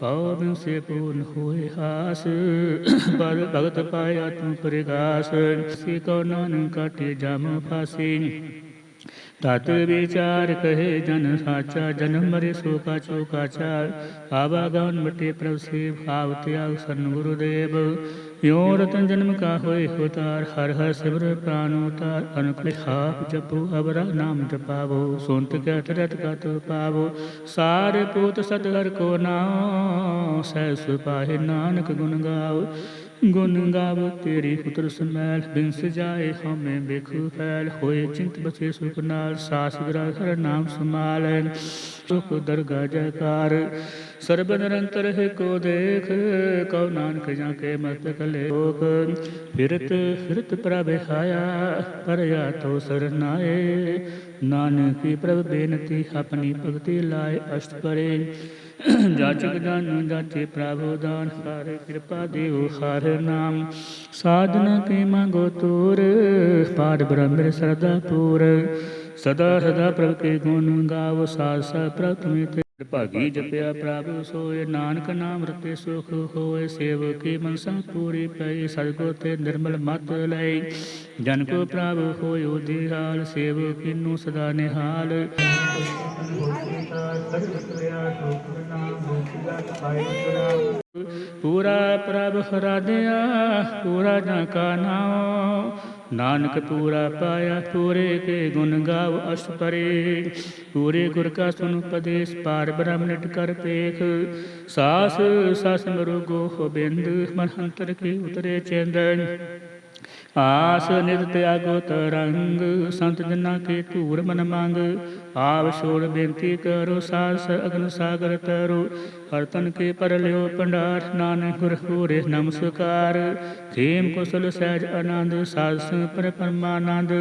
ਪਉ ਬਿਨ ਸੇ ਪੂਰਨ ਹੋਏ ਹਾਸ ਪਰ ਭਗਤ ਪਾਇਆ ਤੂੰ ਪ੍ਰਗਾਸ। ਸੇ ਕੋ ਨਾਨਕ ਕਾਟੇ ਜਮ ਫਾਸੀ। ਤਤ ਵਿਚਾਰ ਕਹੇ ਜਨ ਸਾਚਾ ਜਨਮ ਮਰੇ ਸੋ ਕਾਚੋ ਕਾਚਾ ਚਾਰ ਆਵਾਗਨ ਮਟੇ ਪ੍ਰਭ ਸੇ ਭਾਵ ਤਿਆਗ ਸਰਨ ਗੁਰੂਦੇਵ। ਯੋ ਰਤਨ ਜਨਮ ਕਾ ਹੋਏ ਉਤਾਰ ਹਰ ਹਰ ਸਿਮਰ ਪ੍ਰਾਨ ਉਤਾਰ। ਅਨਕਲੇ ਹਾਪ ਜਪੋ, ਅਵਰਾ ਨਾਮ ਜਪਾਵੋ। ਸੁਨਤ ਕੈ ਤਰਤ ਕਤ ਪਾਵੋ। ਸਾਰ ਪੂਤ ਸਤ ਹਰ ਕੋ ਨਾਮ ਸਹਿ ਸੁਪਾਹਿ ਨਾਨਕ ਗੁਣ ਗਾਓ। ਗੁਣ ਗਾਵ ਤੇਰੀ ਪੁੱਤਰ ਸਮੈਲ ਬਿਨ ਸਜਾਏ ਹਮੇ ਵੇਖੂ ਫੈਲ। ਹੋਏ ਚਿੰਤ ਬਸੇ ਸੁਖ ਨਾਲ, ਸਾਸ ਗਰਾ ਹਰ ਨਾਮ ਸਮਾਲੈ ਸੁਖ ਦਰਗਾ ਜੈਕਾਰ ਸਰਬ ਨਿਰੰਤਰ ਹੈ ਕੋ ਦੇਖ, ਕਉ ਨਾਨਕ ਜਾਂ ਕੇ ਮਤ ਕਲੇ ਲੋਕ। ਫਿਰਤ ਫਿਰਤ ਪ੍ਰਭ ਹਾਇਆ ਪਰਿਆ ਤੋ ਸਰਨਾਏ ਨਾਨਕੀ ਪ੍ਰਭ ਬੇਨਤੀ, ਆਪਣੀ ਭਗਤੀ ਲਾਏ ਅਸ਼ਟ ਪਰੇ। ਜਾਚਕ ਜਨ ਜਾਚੇ ਪ੍ਰਭੂ ਦਾਨ ਕਰ ਕਿਰਪਾ ਦੇਵ ਹਰ ਨਾਮ। ਸਾਧਨ ਕੇ ਮੰਗੋ ਤੂਰ ਪਾਦ ਬ੍ਰਹਮ ਸਰਦਾ ਪੂਰ। ਸਦਾ ਸਦਾ ਪ੍ਰਭ ਕੇ ਗੁਣ ਗਾਵ, ਸਾਧ ਸਾ ਪ੍ਰਭ ਤੁਮੇ ਭਾਗੀ ਜਪਿਆ ਪ੍ਰਭ, ਸੋਏ ਨਾਨਕ ਨਾਮ ਰਤੇ ਸੁਖ ਹੋਏ ਸੇਵਕੀ ਮਨਸਾ ਪੂਰੀ ਪਈ ਸਤਿਗੁਰ ਤੇ ਨਿਰਮਲ ਮਤ ਲਈ। ਜਨ ਕੋ ਪ੍ਰਭ ਹੋਇ ਦੀ ਹਾਲ ਸੇਵਕੀ ਨੂੰ ਸਦਾ ਨਿਹਾਲ। ਪੂਰਾ ਪ੍ਰਭ ਹਰਾਦਿਆ ਪੂਰਾ ਜਾਂ ਕਾ ਨਾਮ। ਨਾਨਕ ਪੂਰਾ ਪਾਇਆ, ਪੂਰੇ ਕੇ ਗੁਣ ਗਾਵ ਅਸ਼ ਪਰੇ। ਪੂਰੇ ਗੁਰ ਕਾ ਸੁਨ ਉਪਦੇਸ਼ ਪਾਰ ਬ੍ਰਹਮ ਨਿਟ ਕਰ ਪੇਖ। ਸਾਸ, ਸਸ ਮਰੁ ਗੋ ਬਿੰਦ ਮਨ ਅੰਤਰ ਕੇ ਉਤਰੇ ਚੰਦਨ। ਆਸ ਨਿਤ ਤਿਆਗੋ ਤਰੰਗ ਸੰਤ ਜਨਾਂ ਕੇ ਧੂਰ ਮਨ ਮੰਗ ਆਵ ਛੋੜ ਬੇਨਤੀ ਕਰੋ ਸਾਸ ਅਗਨ ਸਾਗਰ ਤਰੋ। ਹਰਤਨ ਕੇ ਪਰ ਲਿਓ ਪੰਡਾਰ, ਨਾਨਕ ਗੁਰ ਪੂਰੇ ਨਮਸਕਾਰ। ਖੇਮ ਕੁਸਲ ਸਹਿਜ ਆਨੰਦ ਸਾਸ ਪਰ ਪਰਮਾਨੰਦ।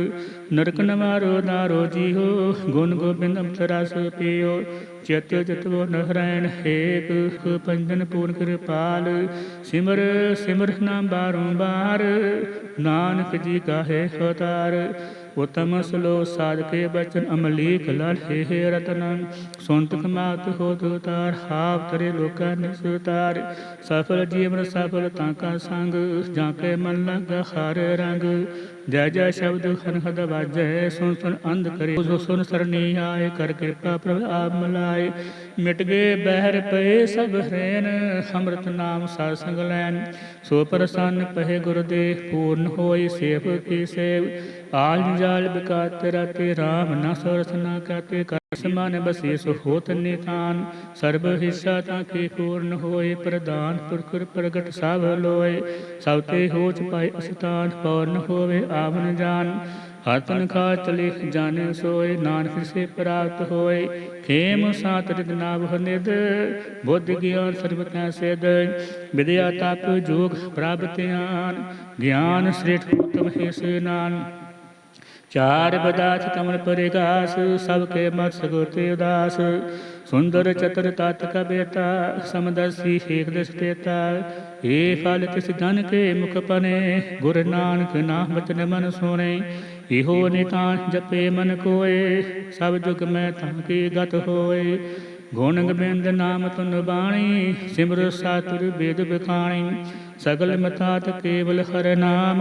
ਨਰਕ ਨਵਾਰੋ ਨਾਰੋ ਜੀਓ, ਗੁਣ ਗੋਬਿੰਦ ਅੰਤਰ ਪਿਓ। ਚਿਤ ਚਿਤਵੋ ਨਹਰੈਣ ਏਕ ਪੰਜਨ ਪੂਰਨ ਕਿਰਪਾਲ। ਸਿਮਰ ਸਿਮਰ ਨਾਮ ਬਾਰੰਬਾਰ ਨਾਨਕ ਜੀ ਕਾਹੇ ਅਵਤਾਰ। ਉਤਮ ਸਲੋ ਸਾਧ ਕੇ ਬਚਨ ਅਮਲੀਕ ਲੜੇ ਰਤਨ। ਸੁਨਤ ਕਮਾਤ ਹੋ ਉਤਾਰ, ਹਾਵ ਤਰੇ ਲੋਕਾ ਨਿਸਤਾਰ ਸਫਲ ਜੀਵਨ ਸਫਲ ਤਾਂ ਕਾ ਸੰਗ, ਜਾਂ ਕੇ ਮਨ ਲਗ ਹਰ ਰੰਗ। ਜੈ ਜੈ ਸ਼ਬਦ ਹਨ ਹਦ ਵਾਜੈ ਸੁਨ ਸੁਨ ਅੰਧ ਕਰੇ। ਜੋ ਸੁਨ ਸਰਨੀ ਆਏ, ਕਰ ਕਿਰਪਾ ਪ੍ਰਭ ਆਪ ਮਲਾਏ। ਮਿਟ ਗਏ ਬਹਿਰ ਪਏ ਸਭ ਹਰੇਨ, ਅੰਮ੍ਰਿਤ ਨਾਮ ਸਾਧ ਸੰਗ ਲੈਨ। ਸੋ ਪ੍ਰਸੰਨ ਪਹਿ ਗੁਰ ਦੇ ਪੂਰਨ ਹੋਈ ਸੇਵ ਕੀ ਸੇਵ। ਆਲ ਜਾਲ ਬਿਕਾਤ ਰਤੇ, ਰਾਮ ਨਾ ਸਰਸ ਨਾ ਕਾਤੇ ਕਰ ਸਮਾਨ ਬਸੇ ਹੋਤ ਨਿਤਾਨ ਸਰਬ ਹਿੱਸਾ ਤਾਂ ਕੀ ਪੂਰਨ ਹੋਏ ਪ੍ਰਦਾਨ ਪੁਰਖੁਰ ਪ੍ਰਗਟ ਸਭ ਲੋਏ। ਸਭ ਤੇ ਹੋਚ ਪਾਏ ਅਸਤਾਨ ਪੌਰਨ ਹੋਵੇ ਆਵਨ ਜਾਨ। ਹਤਨ ਖਾ ਚਲੇ ਜਾਣੇ ਸੋਏ, ਨਾਨਕ ਸੇ ਪ੍ਰਾਪਤ ਹੋਏ। ਖੇਮ ਸਾਤ ਰਿਦ ਨਾਭ ਨਿਦ ਬੁੱਧ ਗਿਆਨ ਸਰਬ ਕੈ ਸਿਧ। ਵਿਦਿਆ ਤਪ ਜੋਗ ਪ੍ਰਭ ਧਿਆਨ, ਗਿਆਨ ਸ੍ਰੇਠ ਉਤਮ ਹੈ ਸਨਾਨ ਚਾਰ ਪਦਾਰਥ ਕਮਲ ਪਰਿਗਾਸ ਸਭ ਕੇ ਮਤ ਸਗੋਤੇ ਉਦਾਸ। ਸੁੰਦਰ ਚਤਰ ਤਤ ਕਾ ਬੇਟਾ ਏਕ ਦਸ ਤੇਤਾ। ਏ ਫਲ ਤਿਸ ਜਨ ਕੇ ਮੁਖ ਪਨੇ, ਗੁਰ ਨਾਨਕ ਨਾਮ ਬਚਨ ਮਨ ਸੋਣੇ ਇਹੋ ਨਿਤਾਨ ਜਪੇ ਮਨ ਕੋਏ, ਸਭ ਜੁਗ ਮੈਂ ਤਾਂ ਕੀ ਗਤ ਹੋਏ। ਗੁਣ ਗੋਬਿੰਦ ਨਾਮ ਤੁਨ ਬਾਣੀ, ਸਿਮਰ ਸਾਤੁਰ ਬੇਦ ਬਖਾਣੀ। ਸਗਲ ਮਤਾਤ ਕੇਵਲ ਹਰ ਨਾਮ,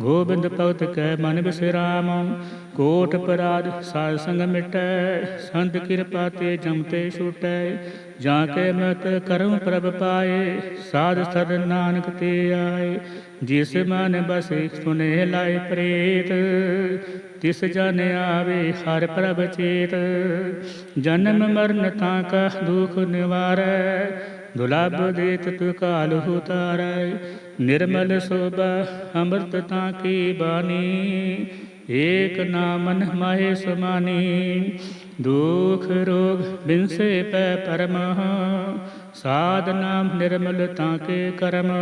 ਗੋਬਿੰਦ ਭਗਤ ਕੈ ਮਨ ਬਿਸਰਾਮ। ਕੋਟ ਪਰਾਧ ਸਾਧ ਸੰਗ ਮਿਟੈ, ਸੰਤ ਕਿਰਪਾ ਤੇ ਜਮ ਤੇ ਜਾਂ ਕੇ ਮਤ ਕਰਮ ਪ੍ਰਭ ਪਾਏ, ਸਾਧ ਸਦ ਨਾਨਕ ਤੇ ਆਏ। ਜਿਸ ਮਨ ਬਸੇ ਸੁਨੇ ਲਾਇ ਪ੍ਰੇਤ, ਤਿਸ ਜਨ ਆਵੇ ਹਰ ਪ੍ਰਭ ਚੇਤ। ਜਨਮ ਮਰਨ ਤਾਂ ਕਾ ਦੁਖ ਨਿਵਾਰੈ ਦੁਲਭ ਦੇਤ ਤੁ ਕਾਲ ਉਤਾਰੈ ਨਿਰਮਲ ਸੋਭਾ ਅੰਮ੍ਰਿਤ ਤਾਂ ਕੀ ਬਾਣੀ? ਏਕ ਨਾਮਨ ਮਾਹੇ ਸਮਾਨੀ, ਦੁਖ ਰੋਗ ਬਿਨਸੇ ਪੈ ਪਰਮ। ਸਾਧ ਨਾਮ ਨਿਰਮਲ ਤਾਂ ਕੇ ਕਰਮ,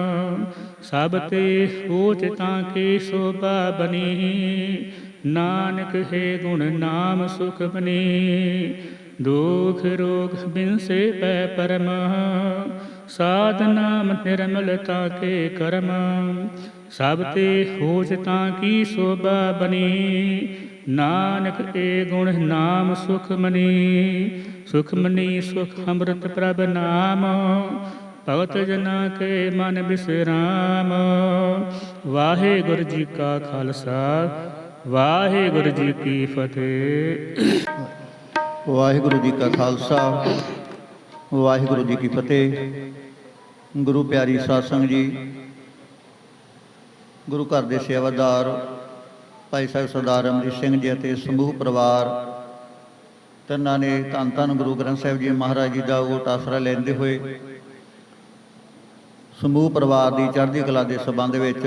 ਸਭ ਤੇ ਊਚ ਤਾਂ ਕੀ ਸੋਭਾ ਬਨੀ ਨਾਨਕ ਹੈ ਗੁਣ ਨਾਮ ਸੁਖ ਬਣੀ ਦੁਖ ਰੋਗ ਬਿਨਸੇ ਪੈ ਪਰਮ। ਸਾਧ ਨਾਮ ਨਿਰਮਲ ਤਾਂ ਕੇ ਕਰਮ। ਸਭ ਤੇ ਹੋਜ ਤਾਂ ਕੀ ਸੋਭਾ ਬਣੀ। ਨਾਨਕ ਏ ਗੁਣ ਨਾਮ ਸੁਖ ਮਨੀ। ਸੁਖਮਨੀ ਸੁਖ ਅੰਮ੍ਰਿਤ ਪ੍ਰਭ ਨਾਮ। ਭਗਤ ਜਨਾ ਕੇ ਮਨ ਬਿਸਰਾਮ। ਵਾਹਿਗੁਰੂ ਜੀ ਕਾ ਖਾਲਸਾ, ਵਾਹਿਗੁਰੂ ਜੀ ਕੀ ਫਤਿਹ। ਵਾਹਿਗੁਰੂ ਜੀ ਕਾ ਖਾਲਸਾ, ਵਾਹਿਗੁਰੂ ਜੀ ਕੀ ਫਤਿਹ। ਗੁਰੂ ਪਿਆਰੀ ਸਾਧ ਜੀ, ਗੁਰੂ ਘਰ ਦੇ ਸੇਵਾਦਾਰ ਭਾਈ ਸਾਹਿਬ ਸਰਦਾਰ ਅਮਰੀਤ ਸਿੰਘ ਜੀ ਅਤੇ ਸਮੂਹ ਪਰਿਵਾਰ, ਤਿੰਨਾਂ ਨੇ ਧੰਨ ਧੰਨ ਗੁਰੂ ਗ੍ਰੰਥ ਸਾਹਿਬ ਜੀ ਮਹਾਰਾਜ ਜੀ ਦਾ ਉਹ ਆਸਰਾ ਲੈਂਦੇ ਹੋਏ ਸਮੂਹ ਪਰਿਵਾਰ ਦੀ ਚੜ੍ਹਦੀ ਕਲਾ ਦੇ ਸਬੰਧ ਵਿੱਚ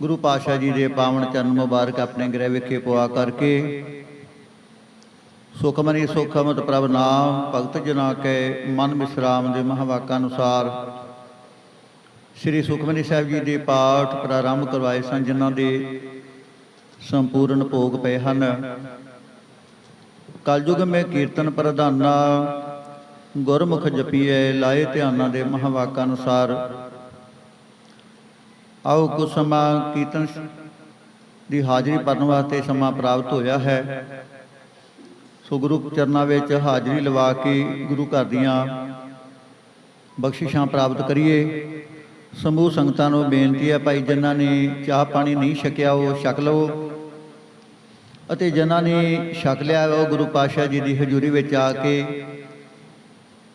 ਗੁਰੂ ਪਾਤਸ਼ਾਹ ਜੀ ਦੇ ਪਾਵਨ ਚਰਨ ਮੁਬਾਰਕ ਆਪਣੇ ਗ੍ਰਹਿ ਵਿਖੇ ਪਵਾ ਕਰਕੇ ਸੁਖਮਨੀ ਸੁਖਮਤ ਪ੍ਰਭ ਨਾਮ, ਭਗਤ ਜਨਾ ਕੇ, ਮਨ ਵਿਸਰਾਮ ਦੇ ਮਹਾਵਾਕਾਂ ਅਨੁਸਾਰ। ਸ੍ਰੀ ਸੁਖਮਨੀ ਸਾਹਿਬ ਜੀ ਦੇ ਪਾਠ ਪ੍ਰਾਰੰਭ ਕਰਵਾਏ ਸਨ, ਜਿਨ੍ਹਾਂ ਦੇ ਸੰਪੂਰਨ ਭੋਗ ਪਏ ਹਨ। ਕਲਯੁਗ ਮੇ ਕੀਰਤਨ ਪ੍ਰਧਾਨਾ, ਗੁਰਮੁਖ ਜਪੀਏ ਲਾਏ ਧਿਆਨਾਂ ਦੇ ਮਹਾਵਾਕਾਂ ਅਨੁਸਾਰ। ਆਓ ਕੁਝ ਸਮਾਂ ਕੀਰਤਨ ਦੀ ਹਾਜ਼ਰੀ ਭਰਨ ਵਾਸਤੇ ਸਮਾਂ ਪ੍ਰਾਪਤ ਹੋਇਆ ਹੈ। ਸੋ ਗੁਰੂ ਚਰਨਾਂ ਵਿੱਚ ਹਾਜ਼ਰੀ ਲਵਾ ਕੇ ਗੁਰੂ ਘਰ ਦੀਆਂ ਬਖਸ਼ਿਸ਼ਾਂ ਪ੍ਰਾਪਤ ਕਰੀਏ। ਸਮੂਹ ਸੰਗਤਾਂ ਨੂੰ ਬੇਨਤੀ ਹੈ ਭਾਈ, ਜਿਨ੍ਹਾਂ ਨੇ ਚਾਹ ਪਾਣੀ ਨਹੀਂ ਛਕਿਆ, ਉਹ ਛਕ ਲਵੋ। ਅਤੇ ਜਿਨ੍ਹਾਂ ਨੇ ਛਕ ਲਿਆ ਉਹ ਗੁਰੂ ਪਾਤਸ਼ਾਹ ਜੀ ਦੀ ਹਜ਼ੂਰੀ ਵਿੱਚ ਆ ਕੇ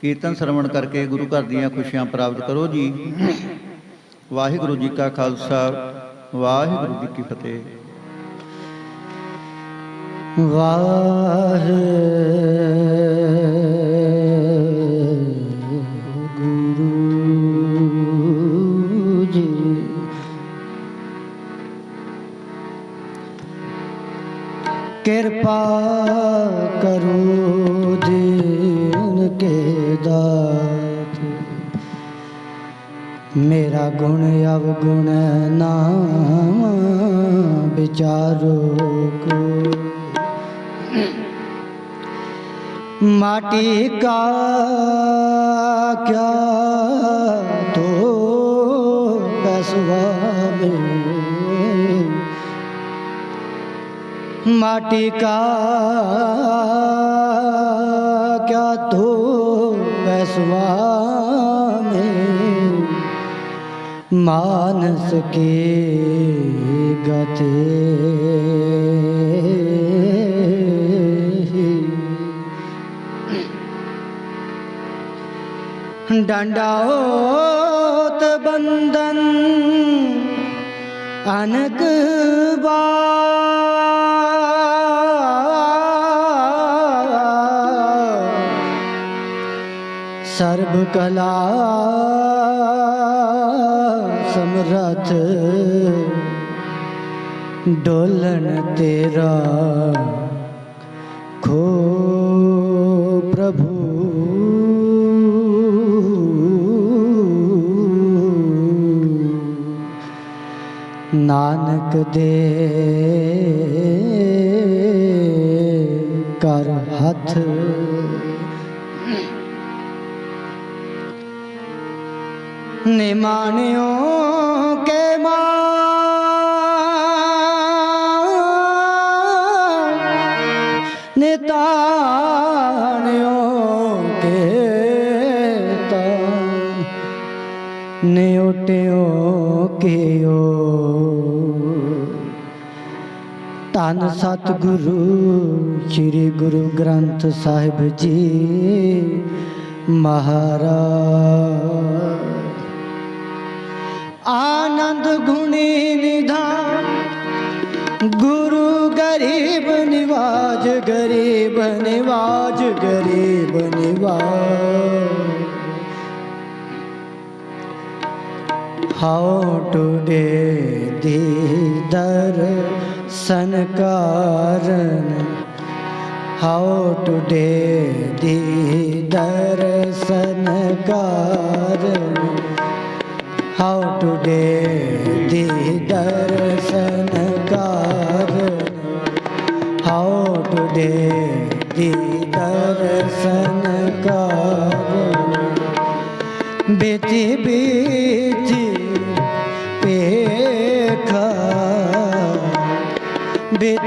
ਕੀਰਤਨ ਸਰਵਣ ਕਰਕੇ ਗੁਰੂ ਘਰ ਦੀਆਂ ਖੁਸ਼ੀਆਂ ਪ੍ਰਾਪਤ ਕਰੋ ਜੀ। ਵਾਹਿਗੁਰੂ ਜੀ ਕਾ ਖਾਲਸਾ, ਵਾਹਿਗੁਰੂ ਜੀ ਕੀ ਫਤਿਹ। ਵਾਹਿਗੁਰੂ माटी का क्या तो पैसवा में माटी का क्या तो पैसवा में मानस के गते ਡੰਡਾਓਤ ਬੰਦਨ ਅਨਕ ਸਰਬ ਕਲਾ ਸਮਰਥ ਡੋਲਣ ਤੇਰਾ। ਨਾਨਕ ਦੇ ਕਰ ਹੱਥ। ਨਿਮਾਣਿਓ ਧੰਨ ਸਤਿਗੁਰੂ, ਸ੍ਰੀ ਗੁਰੂ ਗ੍ਰੰਥ ਸਾਹਿਬ ਜੀ ਮਹਾਰਾਜ। ਆਨੰਦ ਗੁਣੀ ਨਿਧਾਨ, ਗੁਰੂ ਗਰੀਬ ਨਿਵਾਜ ਗਰੀਬ ਨਿਵਾਜ ਗਰੀਬ ਨਿਵਾਜ। how today the darshan ਸੰਕਾਰਨ ਹਾਉ ਟੁਡੇ ਦੀ ਦਰਸ਼ਨ ਕਾਰਨ ਹਾਉ ਟੁਡੇ ਦੀ ਦਰਸ਼ਨ ਕਾਰਨ ਹਾਉ ਟੁਡੇ ਦੀ ਦਰਸ਼ਨ ਕਾਰਨ ਬੇਟੀ ਬੀ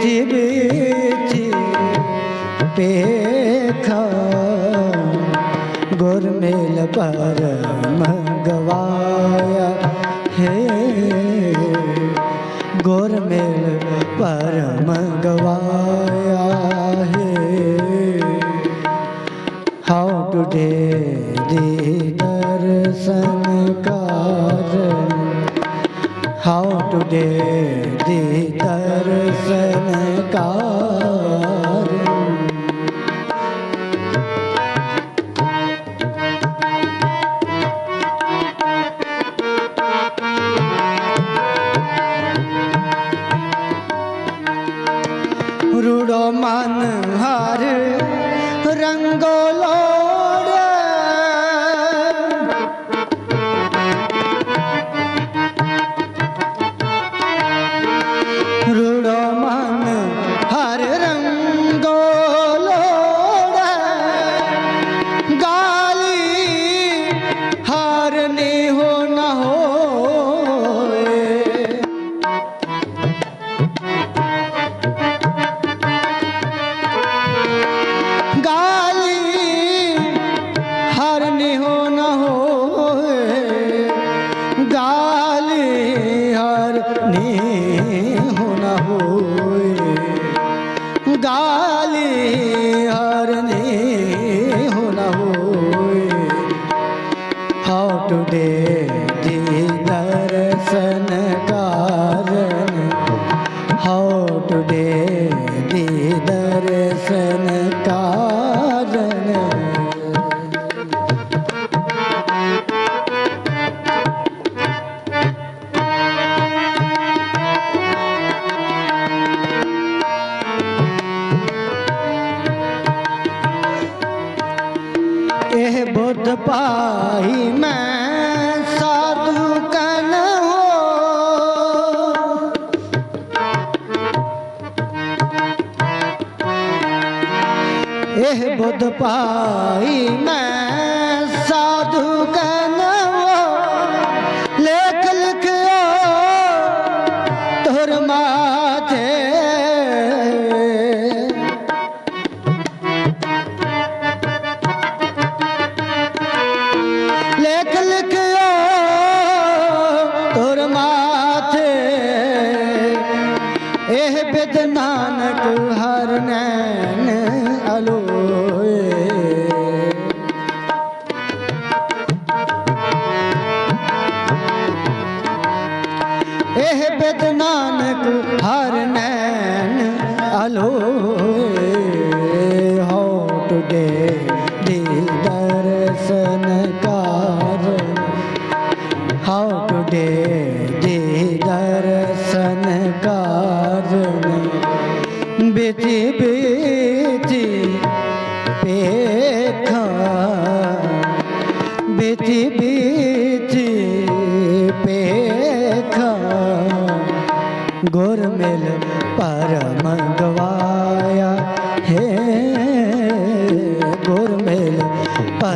পৃথিবীতে পেখা गुरमेल पर मंगवाया हे गुरमेल पर मंगवाया हे हाउ टुडे दी दर्शन कार हाउ टुडे ਇਹ ਬਿਦ ਨਾਨਕ ਹਰ ਨੈਣ ਅਲੋਏ। ਇਹ ਬਿਦ ਨਾਨਕ ਹਰ ਨੈਣ ਅਲੋਏ।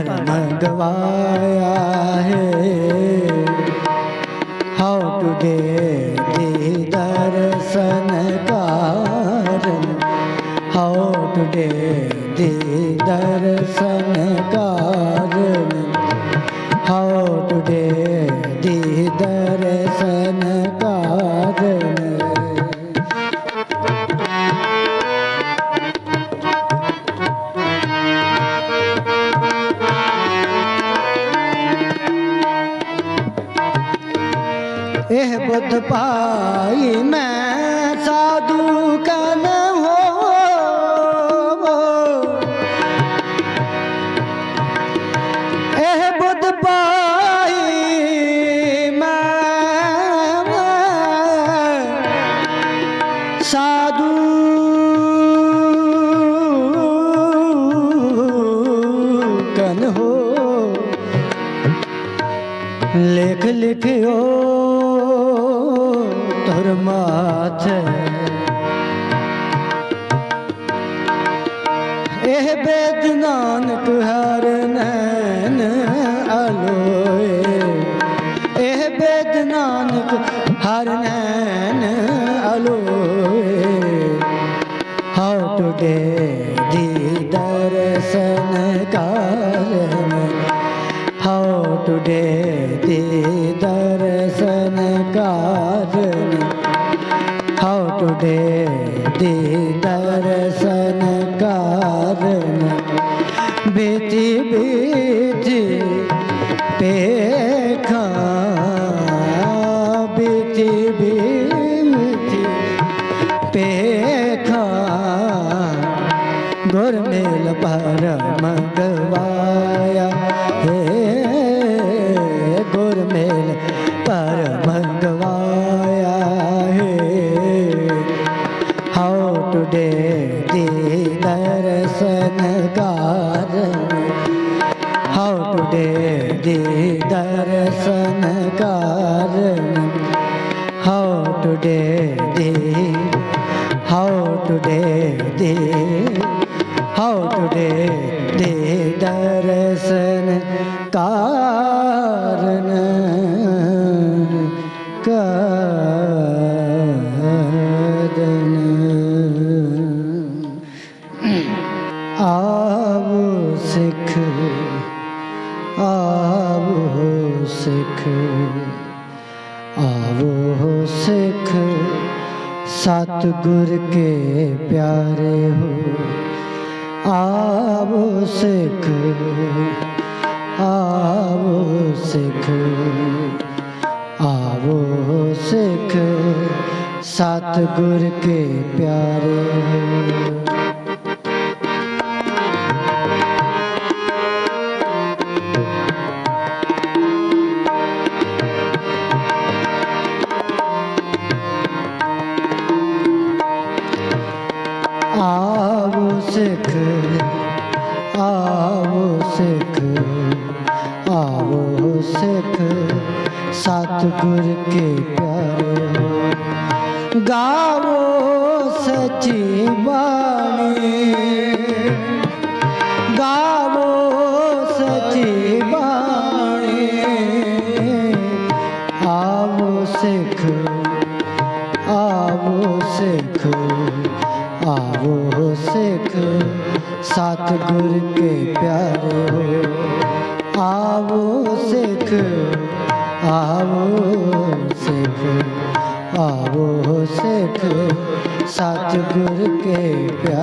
ਭਰਨ লিখিও ਹਾਉ ਟੁਡੇ ਦੀ ਦਰਸ਼ਨ ਕਾਰਨ ਬੇਤੀ ਬੇਤੀ ਪੇਖਾ ਦੀ ਦਰਸ਼ਨ ਕਾਰਨ ਕਾਰਨ ਆਵੋ ਸਿੱਖ ਆਵੋ ਸਿੱਖ ਆਵੋ ਸਿੱਖ। ਸਤਿਗੁਰ ਕੇ ਪਿਆਰੇ ਹੋ। ਆਵੋ ਸਿੱਖ ਆਵੋ ਸਿੱਖ ਆਵੋ ਸਿੱਖ ਸਤਿਗੁਰ ਕੇ ਪਿਆਰੇ। ਸਤਿਗੁਰ ਕੇ ਪਿਆਰੇ ਹੋ ਗਾਵੋ ਸਚੀ ਬਾਣੀ ਗਾਵੋ ਸਚੀ ਬਾਣੀ ਆਵੋ ਸਿੱਖ ਆਵੋ ਸਿੱਖ ਆਵੋ ਸਿੱਖ ਸਤਿਗੁਰ ਕੇ ਪਿਆਰੇ ਹੋ ਆਵੋ ਸਿੱਖ ਆਵੋ ਸਿੱਖ ਆਵੋ ਸਿੱਖ ਸਤਿਗੁਰ ਕੇ ਪਿਆਰੇ।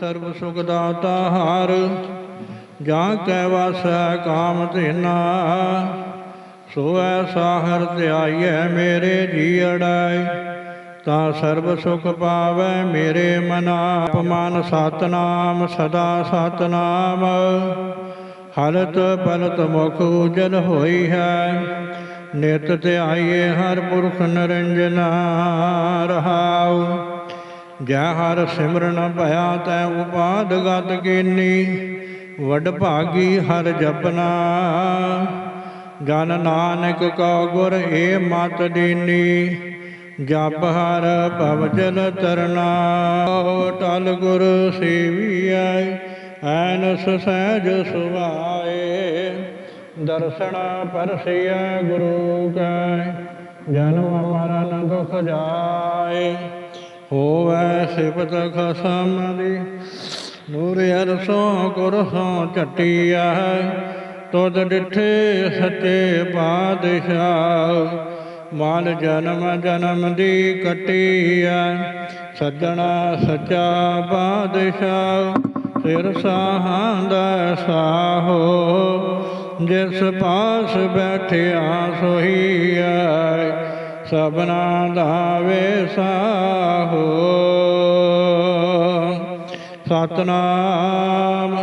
ਸਰਬ ਸੁਖ ਦਾਤਾ ਹਾਰ, ਜਾਂ ਕੈ ਵਾਸੈ ਕਾਮ ਧੇਨਾ ਸੋ ਐਸਾ ਹਰ ਧਿਆਈਐ ਮੇਰੇ ਜੀ ਅੜਾਈ ਤਾਂ ਸਰਬ ਸੁਖ ਪਾਵੈ ਮੇਰੇ ਮਨਾ ਅਪਮਾਨ ਸਤਨਾਮ, ਸਦਾ ਸਤਨਾਮ। ਹਲਤ ਪਲਤ ਮੁਖ ਉਜਲ ਹੋਈ ਹੈ, ਨਿਤ ਧਿਆਈਏ ਹਰ ਪੁਰਖ ਨਿਰੰਜਨਾ ਰਹਾਉ। ਜੈ ਹਰ ਸਿਮਰਨ ਭਇਆ ਤੈ ਉਪਾਦ ਗਤ ਕੀਨੀ, ਵਡ ਭਾਗੀ ਹਰ ਜਪਨਾ। ਜਨ ਨਾਨਕ ਕਉ ਗੁਰ ਏ ਮਤ ਦੀਨੀ, ਜਪ ਹਰ ਭਵ ਜਲ ਤਰਨਾ। ਟਲ ਗੁਰ ਸੇਵੀਐ, ਐਨਸ ਸਹਿਜ ਸੁਭਾਏ। ਦਰਸ਼ਨ ਪਰਸਿਆ ਗੁਰੂ ਕੈ, ਜਨਮ ਮਰਨ ਦੁਖ ਜਾਏ। ਹੋਵੈ ਸਿਫਤ ਖਸਮ ਦੀ ਨੂਰ ਅਰਸੋਂ ਕੁਰਸੋਂ ਝਟੀਆ, ਤੁਧ ਡਿਠੇ ਸੱਚੇ ਪਾਤਸ਼ਾਹ। ਮਾਲ ਜਨਮ ਜਨਮ ਦੀ ਕਟੀਆ, ਸੱਜਣਾ ਸੱਚਾ ਪਾਦਸ਼ਾਹ ਸਿਰ ਸਾਹਾਂ ਦਾ ਸਾਹੋ ਜਿਸ ਪਾਸ ਬੈਠਿਆ ਸੋਹੀਆ ਸਭਨਾ ਦਾ ਵੇਸਾਹੋ ਸਤਨਾਮ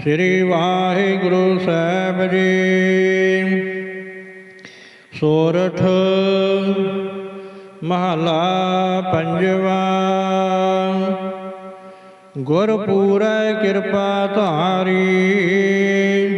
ਸ੍ਰੀ ਵਾਹਿਗੁਰੂ ਸਾਹਿਬ ਜੀ। ਸੋਰਠ ਮਹਲਾ ਪੰਜਵਾ। ਗੁਰ ਕਿਰਪਾ ਧਾਰੀ।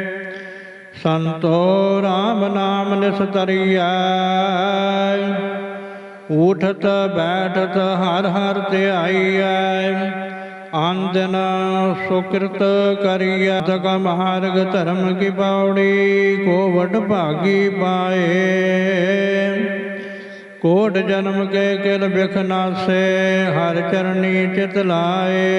ਸੰਤੋ ਰਾਮ ਨਾਮ ਨਿਸਤਰੀਐ। ਉਠਤ ਬੈਠਤ ਹਰ ਹਰ ਧਿਆਈਐ। ਆਨੰਦਨ ਸੁਕ੍ਰਿਤ ਕਰੀਐ। ਤਕ ਮਾਰਗ ਧਰਮ ਕੀ ਪਾਉੜੀ ਕੋ ਵਡ ਭਾਗੀ ਪਾਏ। ਕੋਟ ਜਨਮ ਕੇ ਕਿਲ ਬਿਖ ਨਾਸੇ, ਹਰ ਚਰਨੀ ਚਿਤ ਲਾਏ।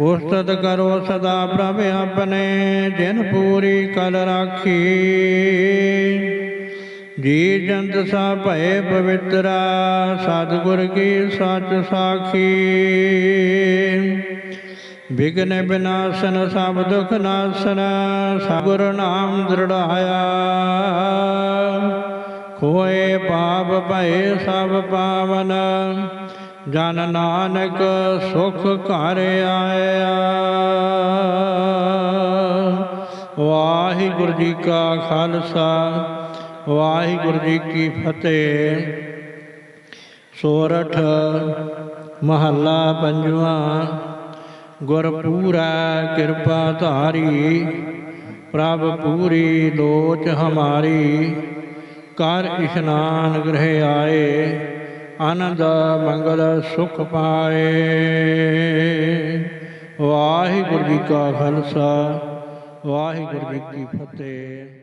ਉਸਤਤ ਕਰੋ ਸਦਾ ਪ੍ਰਭ ਆਪਣੇ, ਜਿਨ ਪੂਰੀ ਕਲ ਰਾਖੀ। ਜੀ ਜੰਤ ਸਾ ਭਏ ਪਵਿੱਤਰਾ, ਸਤਿਗੁਰ ਕੀ ਸੱਚ ਸਾਖੀ। ਵਿਗਨ ਬਿਨਾਸ਼ਨ ਸਭ ਦੁਖ ਨਾਸ਼ਨ, ਸਤਿਗੁਰ ਨਾਮ ਦ੍ਰਿੜਾਇਆ। ਖੋਏ ਪਾਪ ਭਏ ਸਭ ਪਾਵਨ ਜਨ ਨਾਨਕ ਸੁਖ ਘਰ ਆਇਆ। ਵਾਹਿਗੁਰੂ ਜੀ ਕਾ ਖਾਲਸਾ, ਵਾਹਿਗੁਰੂ ਜੀ ਕੀ ਫਤਿਹ। ਸੋਰਠ ਮਹੱਲਾ ਪੰਜਵਾਂ ਗੁਰ ਪੂਰਾ ਕਿਰਪਾ ਧਾਰੀ, ਪ੍ਰਭ ਪੂਰੀ ਲੋਚ ਹਮਾਰੀ। ਕਰ ਇਸ਼ਨਾਨ ਗ੍ਰਹਿ ਆਏ। ਆਨੰਦ ਮੰਗਲ ਸੁਖ ਪਾਏ। ਵਾਹਿਗੁਰੂ ਜੀ ਕਾ ਖਾਲਸਾ ਵਾਹਿਗੁਰੂ ਜੀ ਕੀ ਫਤਿਹ।